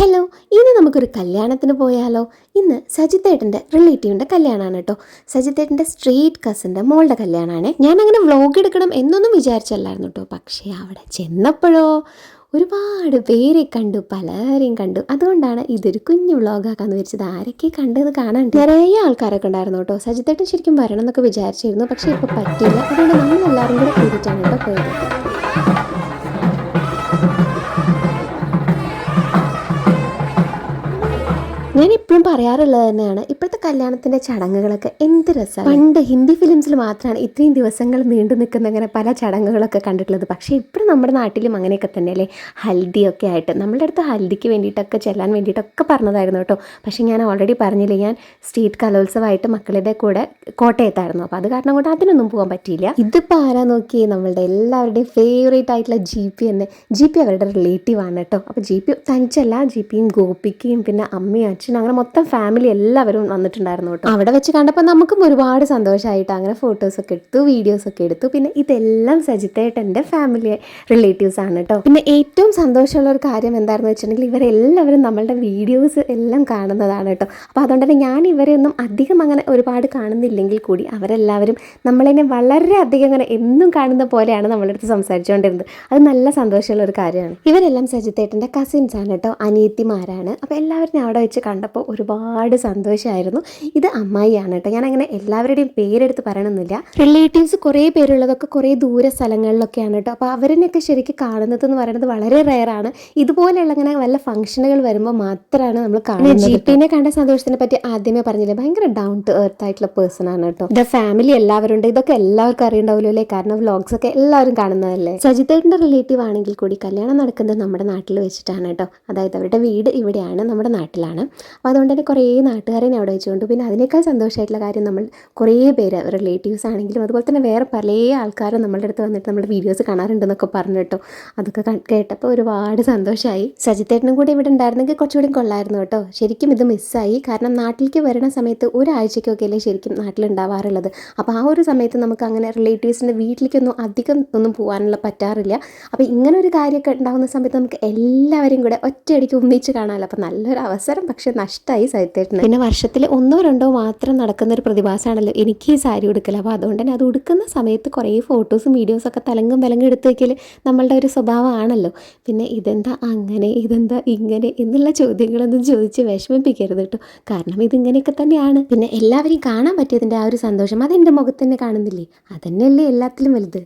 Hello ഇന്ന് നമുക്കൊരു കല്യാണത്തിന് പോയാലോ? ഇന്ന് സജിത്തേട്ടന്റെ റിലേറ്റീവിന്റെ കല്യാണമാണ് കേട്ടോ. സജിത്തേട്ടന്റെ സ്ട്രീറ്റ് കസിന്റെ മോളുടെ കല്യാണമാണ്. ഞാൻ അങ്ങനെ വ്ളോഗ് എടുക്കണം എന്നൊന്നും വിചാരിച്ചല്ലായിരുന്നു കേട്ടോ. പക്ഷേ അവിടെ ചെന്നപ്പോഴോ ഒരുപാട് പേരെ കണ്ടു പലരെയും കണ്ടു. അതുകൊണ്ടാണ് ഇതൊരു കുഞ്ഞു വ്ളോഗാക്കാന്ന് വിചാരിച്ചത്. ആരൊക്കെ കണ്ടത് കാണാൻ നിറയെ ആൾക്കാരൊക്കെ ഉണ്ടായിരുന്നു കേട്ടോ. സജിത്തേട്ടൻ ശരിക്കും വരണം എന്നൊക്കെ വിചാരിച്ചിരുന്നു. പക്ഷേ ഇപ്പോൾ പറ്റില്ല അതുകൊണ്ട് നമ്മളെല്ലാവരും കൂടെ കൂടിയിട്ടാണ് കേട്ടോ പോയത്. പറയാറുള്ളത് തന്നെയാണ് ഇപ്പോഴത്തെ കല്യാണത്തിന്റെ ചടങ്ങുകളൊക്കെ എന്ത് രസമാണ്. പണ്ട് ഹിന്ദി ഫിലിംസിൽ മാത്രമാണ് ഇത്രയും ദിവസങ്ങൾ നീണ്ടു നിൽക്കുന്ന അങ്ങനെ പല ചടങ്ങുകളൊക്കെ കണ്ടിട്ടുള്ളത്. പക്ഷേ ഇപ്പോഴും നമ്മുടെ നാട്ടിലും അങ്ങനെയൊക്കെ തന്നെയല്ലേ ഹൽദിയൊക്കെ ആയിട്ട്. നമ്മുടെ അടുത്ത് ഹൽദിക്ക് വേണ്ടിയിട്ടൊക്കെ ചെല്ലാൻ വേണ്ടിയിട്ടൊക്കെ പറഞ്ഞതായിരുന്നു കേട്ടോ. പക്ഷേ ഞാൻ ഓൾറെഡി പറഞ്ഞില്ലേ ഞാൻ സ്റ്റേറ്റ് കലോത്സവമായിട്ട് മക്കളുടെ കൂടെ കോട്ടയത്തായിരുന്നു. അപ്പോൾ അത് കാരണം കൊണ്ട് അതിനൊന്നും പോകാൻ പറ്റിയില്ല. ഇതിപ്പോൾ ആരാ നോക്കിയേ നമ്മളുടെ എല്ലാവരുടെയും ഫേവറേറ്റ് ആയിട്ടുള്ള ജി പി തന്നെ ജി പി അവരുടെ റിലേറ്റീവ് ആണ് കേട്ടോ. അപ്പോൾ ജി പി തനിച്ചല്ല ജി പിയും ഗോപിക്കയും പിന്നെ അമ്മയും അച്ഛനും അങ്ങനെ മൊത്തം ഫാമിലി എല്ലാവരും വന്നിട്ടുണ്ടായിരുന്നു കേട്ടോ. അവിടെ വെച്ച് കണ്ടപ്പോൾ നമുക്കും ഒരുപാട് സന്തോഷമായിട്ട് അങ്ങനെ ഫോട്ടോസൊക്കെ എടുത്തു വീഡിയോസൊക്കെ എടുത്തു. പിന്നെ ഇതെല്ലാം സജിത്തേട്ടന്റെ ഫാമിലി റിലേറ്റീവ്സ് ആണ് കേട്ടോ. പിന്നെ ഏറ്റവും സന്തോഷമുള്ള ഒരു കാര്യം എന്താണെന്ന് വെച്ചിട്ടുണ്ടെങ്കിൽ ഇവരെല്ലാവരും നമ്മളുടെ വീഡിയോസ് എല്ലാം കാണുന്നതാണ് കേട്ടോ. അപ്പോൾ അതുകൊണ്ട് തന്നെ ഞാൻ ഇവരെ ഒന്നും അധികം അങ്ങനെ ഒരുപാട് കാണുന്നില്ലെങ്കിൽ കൂടി അവരെല്ലാവരും നമ്മളതിനെ വളരെയധികം അങ്ങനെ എന്നും കാണുന്ന പോലെയാണ് നമ്മളുടെ അടുത്ത് സംസാരിച്ചുകൊണ്ടിരുന്നത്. അത് നല്ല സന്തോഷമുള്ള ഒരു കാര്യമാണ്. ഇവരെല്ലാം സജിത്തേട്ടന്റെ കസിൻസ് ആണ് കേട്ടോ അനിയത്തിമാരാണ്. അപ്പോൾ എല്ലാവരും അവിടെ വെച്ച് കണ്ടപ്പോൾ ഒരുപാട് സന്തോഷമായിരുന്നു ഇത് അമ്മായിയാണ് കേട്ടോ. ഞാൻ അങ്ങനെ എല്ലാവരുടെയും പേരെടുത്ത് പറയണമെന്നില്ല റിലേറ്റീവ്സ് കുറേ പേരുള്ളതൊക്കെ കുറേ ദൂര സ്ഥലങ്ങളിലൊക്കെയാണ് കേട്ടോ. അപ്പോൾ അവരിനെയൊക്കെ ശരിക്കും കാണുന്നത് എന്ന് പറയുന്നത് വളരെ റെയറാണ് ഇതുപോലെയുള്ള അങ്ങനെ വല്ല ഫംഗ്ഷനുകൾ വരുമ്പോൾ മാത്രമാണ് നമ്മൾ കാണുന്നത് ജി പിനെ കണ്ട സന്തോഷത്തിനെ പറ്റി ആദ്യമേ പറഞ്ഞില്ലേ? ഭയങ്കര ഡൗൺ ടു എർത്ത് ആയിട്ടുള്ള പേഴ്സൺ ആണ് കേട്ടോ. ദ ഫാമിലി എല്ലാവരും ഉണ്ട്. ഇതൊക്കെ എല്ലാവർക്കും അറിയണ്ടാവില്ലോ അല്ലേ? കാരണം വ്ലോഗ്സ് ഒക്കെ എല്ലാവരും കാണുന്നതല്ലേ? സജിത്തേട്ടന്റെ റിലേറ്റീവ് ആണെങ്കിൽ കൂടി കല്യാണം നടക്കുന്നത് നമ്മുടെ നാട്ടിൽ വെച്ചിട്ടാണ് കേട്ടോ. അതായത് അവരുടെ വീട് ഇവിടെയാണ് നമ്മുടെ നാട്ടിലാണ്. അപ്പോൾ അതുകൊണ്ട് തന്നെ കുറേ നാട്ടുകാരെ അവിടെ വെച്ചുകൊണ്ട് പിന്നെ അതിനേക്കാൾ സന്തോഷമായിട്ടുള്ള കാര്യം നമ്മൾ കുറേ പേര് റിലേറ്റീവ്സ് ആണെങ്കിലും അതുപോലെ തന്നെ വേറെ പല ആൾക്കാരും നമ്മളുടെ അടുത്ത് വന്നിട്ട് നമ്മുടെ വീഡിയോസ് കാണാറുണ്ടെന്നൊക്കെ പറഞ്ഞു കേട്ടോ. അതൊക്കെ കേട്ടപ്പോൾ ഒരുപാട് സന്തോഷമായി സജിത്തേട്ടനും കൂടി ഇവിടെ ഉണ്ടായിരുന്നെങ്കിൽ കുറച്ചുകൂടി കൊള്ളായിരുന്നു കേട്ടോ. ശരിക്കും ഇത് മിസ്സായി കാരണം നാട്ടിലേക്ക് വരുന്ന സമയത്ത് ഒരാഴ്ചയ്ക്കൊക്കെ അല്ലേ ശരിക്കും നാട്ടിലുണ്ടാവാറുള്ളത്. അപ്പോൾ ആ ഒരു സമയത്ത് നമുക്ക് അങ്ങനെ റിലേറ്റീവ്സിന്റെ വീട്ടിലേക്കൊന്നും അധികം ഒന്നും പോകാനുള്ള പറ്റാറില്ല. അപ്പോൾ ഇങ്ങനെ ഒരു കാര്യമൊക്കെ ഉണ്ടാകുന്ന സമയത്ത് നമുക്ക് എല്ലാവരും കൂടെ ഒറ്റയടിക്ക് ഒന്നിച്ച് കാണാമല്ലോ അപ്പോൾ നല്ലൊരു അവസരം. പക്ഷേ നഷ്ടമായി സജിത്തേട്ടന് പിന്നെ വർഷത്തിൽ ഒന്നോ രണ്ടോ മാത്രം നടക്കുന്ന ഒരു പ്രതിഭാസമാണല്ലോ എനിക്ക് ഈ സാരി ഉടുക്കൽ അപ്പോൾ അതുകൊണ്ട് തന്നെ അത് ഉടുക്കുന്ന സമയത്ത് കുറേ ഫോട്ടോസും വീഡിയോസും ഒക്കെ തലങ്കും വിലങ്ങും എടുത്ത് വയ്ക്കൽ നമ്മളുടെ ഒരു സ്വഭാവമാണല്ലോ. പിന്നെ ഇതെന്താ അങ്ങനെ ഇതെന്താ ഇങ്ങനെ എന്നുള്ള ചോദ്യങ്ങളൊന്നും ചോദിച്ച് വിഷമിപ്പിക്കരുത് കേട്ടോ. കാരണം ഇതിങ്ങനെയൊക്കെ തന്നെയാണ്. പിന്നെ എല്ലാവരെയും കാണാൻ പറ്റിയതിന്റെ ആ ഒരു സന്തോഷം അതെന്റെ മുഖത്ത് തന്നെ കാണുന്നില്ലേ? അതന്നെയല്ലേ എല്ലാത്തിലും വലുത്.